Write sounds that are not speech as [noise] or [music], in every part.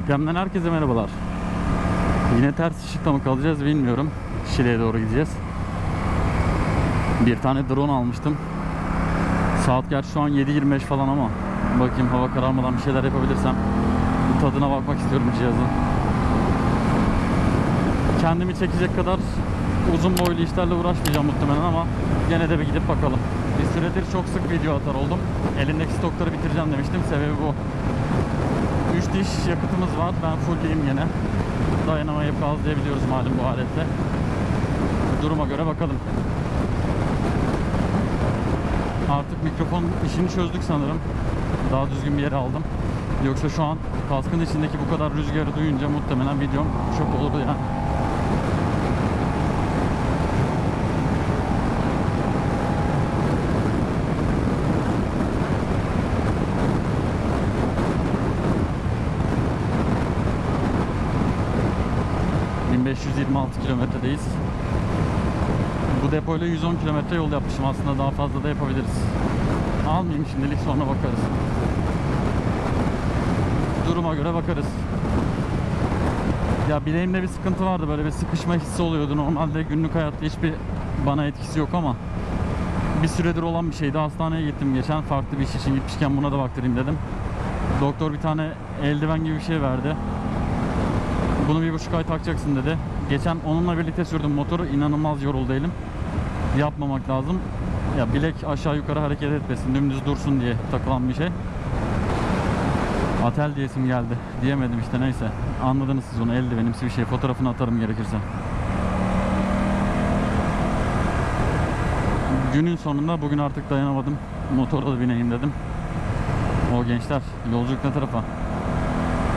RPM'den herkese merhabalar. Yine ters ışıkta mı kalacağız bilmiyorum. Şile'ye doğru gideceğiz. Bir tane drone almıştım. Saat gerçi şu an 7.25 falan ama bakayım hava kararmadan bir şeyler yapabilirsem tadına bakmak istiyorum cihazın. Kendimi çekecek kadar uzun boylu işlerle uğraşmayacağım muhtemelen ama gene de bir gidip bakalım. Bir süredir çok sık video atar oldum. Elimdeki stokları bitireceğim demiştim. Sebebi bu. 3 diş yakıtımız var. Ben fullleyim gene. Dayanamayıp gazlayabiliyoruz malum bu alette. Duruma göre bakalım. Artık mikrofon işini çözdük sanırım. Daha düzgün bir yere aldım. Yoksa şu an kaskın içindeki bu kadar rüzgarı duyunca muhtemelen videom çok olurdu yani. ...1526 kilometredeyiz. Bu depoyla 110 kilometre yol yapmışım. Aslında daha fazla da yapabiliriz. Almayayım şimdilik sonra bakarız. Duruma göre bakarız. Ya bileğimde bir sıkıntı vardı böyle bir sıkışma hissi oluyordu. Normalde günlük hayatta hiçbir bana etkisi yok ama bir süredir olan bir şeydi. Hastaneye gittim geçen farklı bir iş için gitmişken buna da baktırayım dedim. Doktor bir tane eldiven gibi bir şey verdi. Bunu bir buçuk ay takacaksın dedi. Geçen onunla birlikte sürdüm motoru. inanılmaz yoruldu elim. Yapmamak lazım. Ya bilek aşağı yukarı hareket etmesin, dümdüz dursun diye takılan bir şey. Atel diyesim geldi. Diyemedim işte neyse. Anladınız siz onu eldivenimsi bir şey. Fotoğrafını atarım gerekirse. Günün sonunda bugün artık dayanamadım. Motora da bineyim dedim. O gençler yolculuk ne tarafa?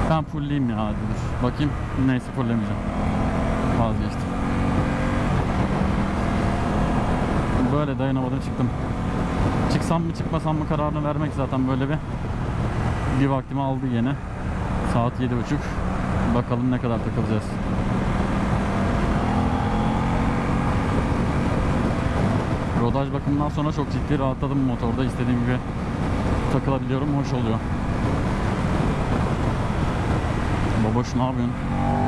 Ben fullleyeyim ya dur. Bakayım neyse fulllemeyeceğim. Vazgeçtim. Böyle dayanamadım çıktım. Çıksam mı çıkmasam mı kararını vermek zaten böyle bir bir vaktimi aldı yine. Saat yedi buçuk. Bakalım ne kadar takılacağız. Rodaj bakımından sonra çok ciddi rahatladım motorda. İstediğim gibi takılabiliyorum. Hoş oluyor. Baboş ne yapıyorsun?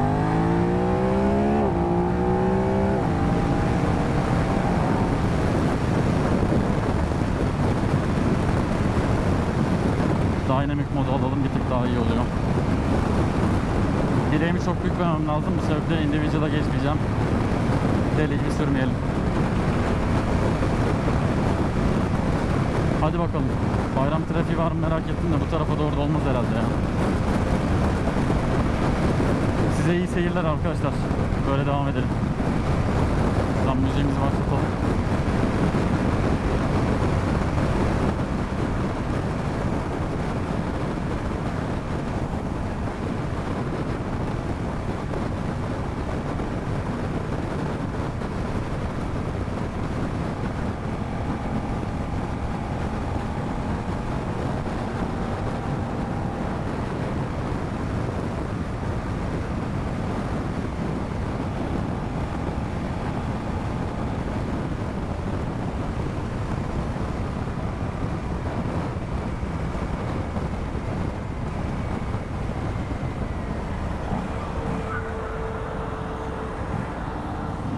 Modu alalım bir tık daha iyi oluyor. Bileğimi çok büyük vermem lazım. Bu sebeple individual'a geçmeyeceğim. Deli gibi sürmeyelim. Hadi bakalım. Bayram trafiği var mı merak ettim de bu tarafa doğru da olmaz herhalde ya. Size iyi seyirler arkadaşlar. Böyle devam edelim. Tam müziğimizi başlatalım.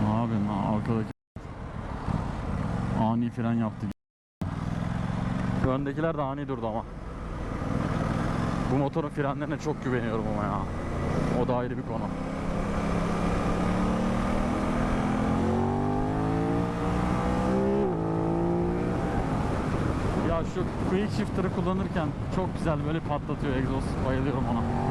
Ne yapıyorsun lan arkadaki ani fren yaptı. Öndekiler de ani durdu ama. Bu motorun frenlerine çok güveniyorum ama ya. O da ayrı bir konu. Ya şu quick shifter'ı kullanırken çok güzel böyle patlatıyor egzoz. Bayılıyorum ona.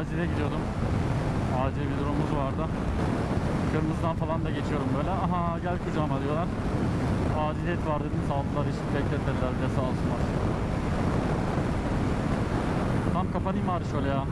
Acile gidiyordum. Acil bir durumumuz vardı. Kırmızıdan falan da geçiyorum böyle. Aha gel kucağıma diyorlar. Aciliyet var dedim saldılar hiç bekletmediler de sağ olsunlar. Tam kapanayım bari şöyle ya.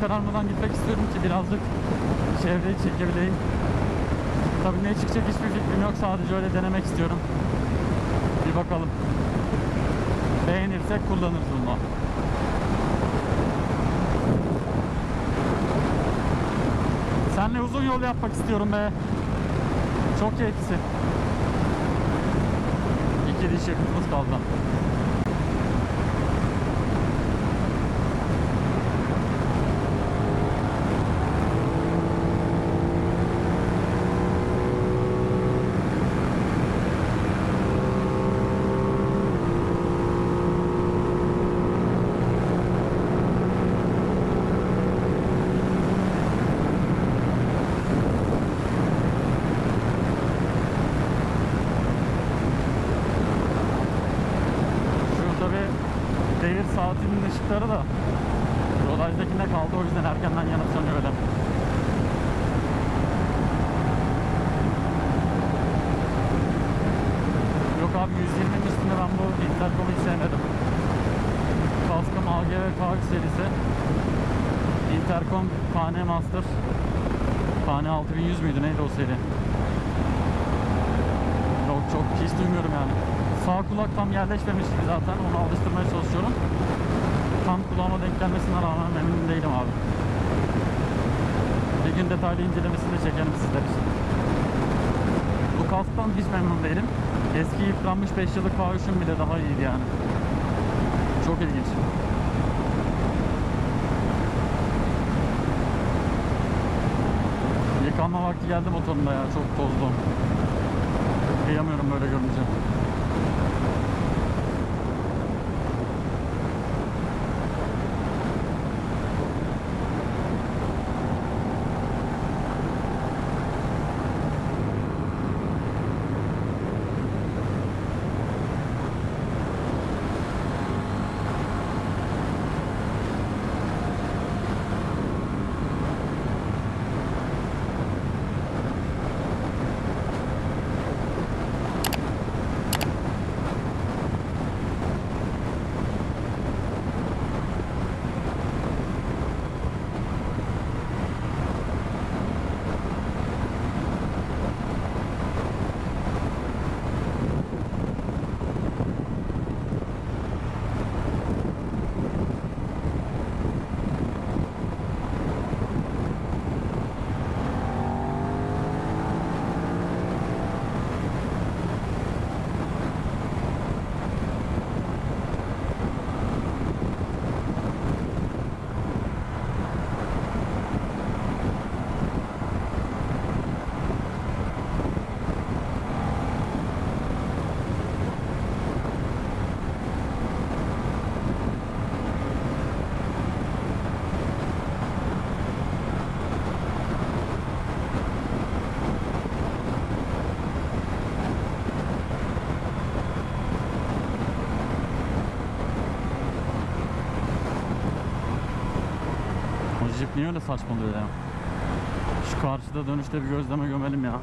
Kararmadan gitmek istiyorum ki birazcık çevreyi çekebileyim. Tabii ne çıkacak hiçbir fikrim yok. Sadece öyle denemek istiyorum. Bir bakalım. Beğenirsek kullanırız bunu. Senle uzun yol yapmak istiyorum be. Çok keyiflisin. İki diş yakıtımız kaldı. Intercom KN Master. KN 6100 müydü neydi o seri? Yok çok hiç duymuyorum yani. Sağ kulak tam yerleşmemiş gibi zaten onu alıştırmaya çalışıyorum. Tam kulağıma denk gelmesine rağmen memnun değilim abi. Bir gün detaylı incelemesini de çekerim sizler için. Bu kasktan hiç memnun değilim. Eski yıpranmış 5 yıllık K3'ün bile daha iyiydi yani. Çok ilginç. Yıkanma vakti geldi motorumda ya çok tozlu. Kıyamıyorum böyle görünce. Niye öyle saçmalıyor ya? Şu karşıda dönüşte bir gözleme gömelim ya.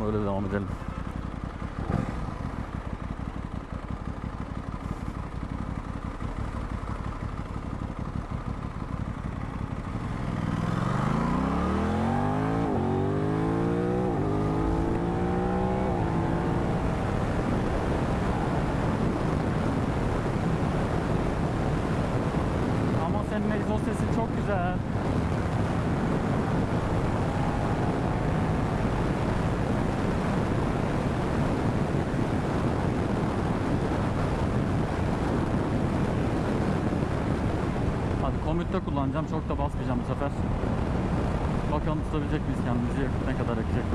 Yakıtımızı alalım da öyle devam edelim. Ama senin egzoz sesin çok güzel. Hadi kullanacağım. Çok da basmayacağım bu sefer. Bakalım tutabilecek miyiz kendimizi? Ne kadar yakacak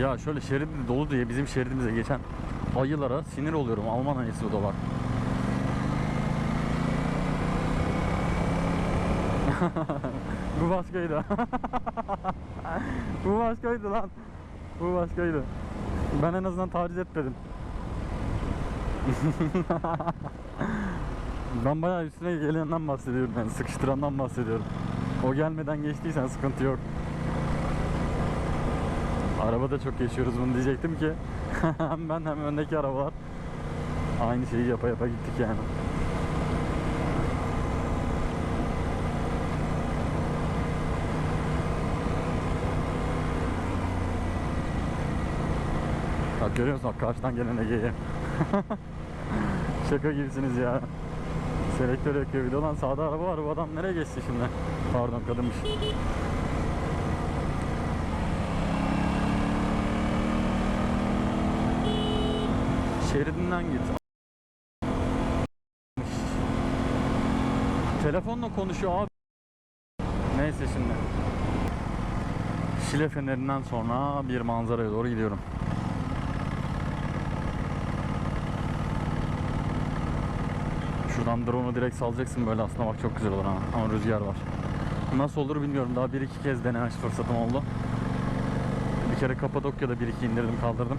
Ya şöyle şerit dolu diye bizim şeridimize geçen ayılara sinir oluyorum. Alman ayısı da var. [laughs] Bu başkaydı. [laughs] Bu başkaydı lan. Bu başkaydı. Ben en azından taciz etmedim. [laughs] ben bayağı üstüne gelenden bahsediyorum yani sıkıştırandan bahsediyorum. O gelmeden geçtiysen sıkıntı yok. Arabada çok geçiyoruz bunu diyecektim ki hem [laughs] ben hem öndeki arabalar aynı şeyi yapa yapa gittik yani. Bak görüyor musun bak karşıdan gelen Ege'yi. [laughs] Şaka gibisiniz ya. Selektör yakıyor bir de lan sağda araba var bu adam nereye geçti şimdi? Pardon kadınmış. Şeridinden git. Telefonla konuşuyor abi. Neyse şimdi. Şile fenerinden sonra bir manzaraya doğru gidiyorum. Şuradan drone'u direkt salacaksın böyle aslında bak çok güzel olur ha. Ama rüzgar var. Nasıl olur bilmiyorum. Daha bir iki kez deneme fırsatım oldu. Bir kere Kapadokya'da bir iki indirdim kaldırdım.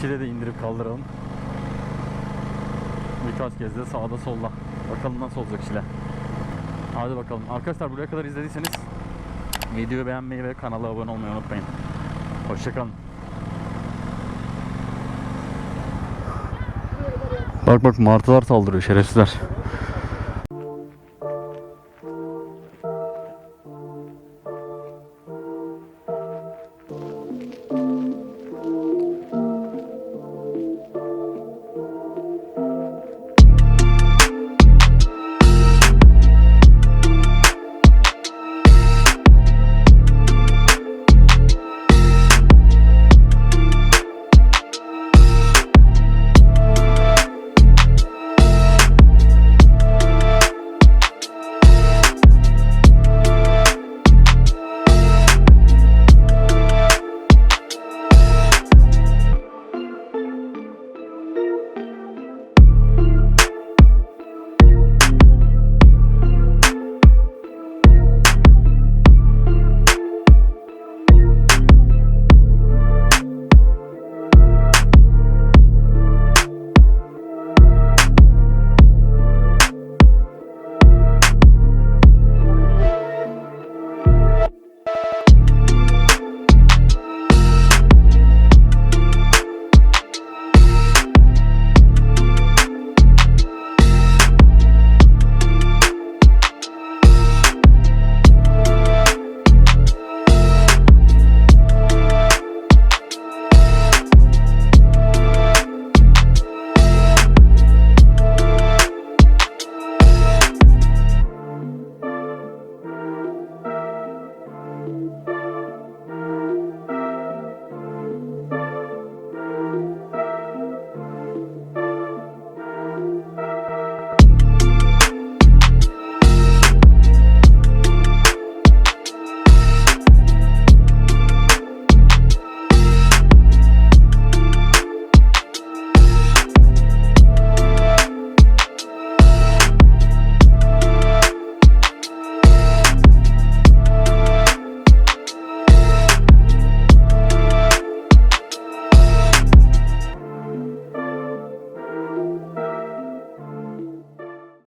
Şile'de indirip kaldıralım. Birkaç kez de sağda solda. Bakalım nasıl olacak Şile. Hadi bakalım. Arkadaşlar buraya kadar izlediyseniz videoyu beğenmeyi ve kanala abone olmayı unutmayın. Hoşçakalın. Bak bak martılar saldırıyor şerefsizler.